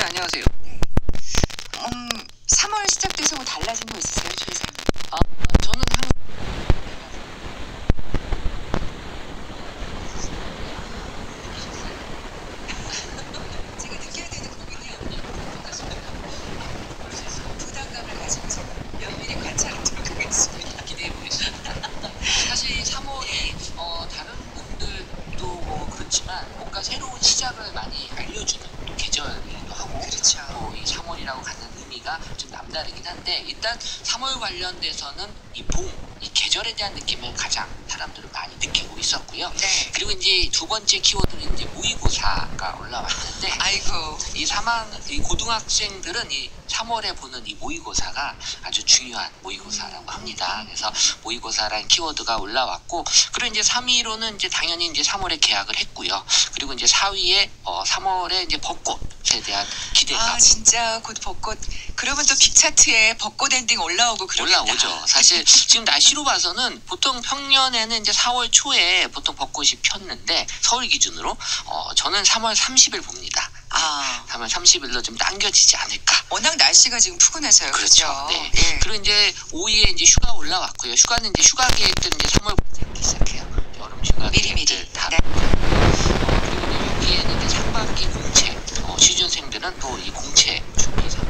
네, 안녕하세요. 음, 3월 시작돼서 뭐 달라진 거 있으세요, 최 이사님? 아, 저는 항상 제가 느껴야 되는 부분이 부담감을 가지고 제가 면밀히 관찰을 들어가겠습니다. 기대해 보겠습니다. 사실 3월이 어, 다른 분들도 뭐 그렇지만 뭔가 새로운 시작을 많이 알려주는 또 계절이기도 하고 그렇죠. 또이 3월이라고 갖는 의미가 좀 남다르긴 한데 일단 3월 관련돼서는 이 봄, 이 계절에 대한 느낌을 가장 사람들은 많이 느끼고 있었고요. 네. 그리고 이제 두 번째 키워드는 이제 모의고사가 올라왔는데 아이고, 이 3학, 이 고등학생들은 이 3월에 보는 이 모의고사가 아주 중요한 모의고사라고 합니다. 그래서 모의고사라는 키워드가 올라왔고, 그리고 이제 3위로는 이제 당연히 이제 3월에 계약을 했고요. 그리고 이제 4위에 어, 3월에 이제 벚꽃 에 대한 기대감. 아 진짜 곧 벚꽃. 그러면 또 빅차트에 벚꽃 엔딩 올라오고 그러겠다. 올라오죠. 사실 지금 날씨로 봐서는 보통 평년에는 이제 4월 초에 보통 벚꽃이 폈는데 서울 기준으로 어, 저는 3월 30일 봅니다. 아, 3월 30일로 좀 당겨지지 않을까. 워낙 날씨가 지금 푸근해서요. 그렇죠. 그렇죠. 네. 예. 그리고 이제 5위에 이제 휴가 올라왔고요. 휴가는 이제 휴가 계획들은 이제 3월부터 잡기 시작해요. 여름 휴가 미리미리. 계획들 다. 네. 어, 그리고 이제 6위에는 이제 상반기 공채. 어, 취준생들은 또 이 공채 준비 있고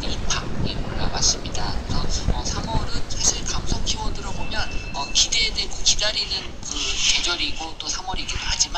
그리고 입학이 올라왔습니다. 그래서 어, 3월은 사실 감성 키워드로 보면 어, 기대되고 기다리는 그 계절이고 또 3월이기도 하지만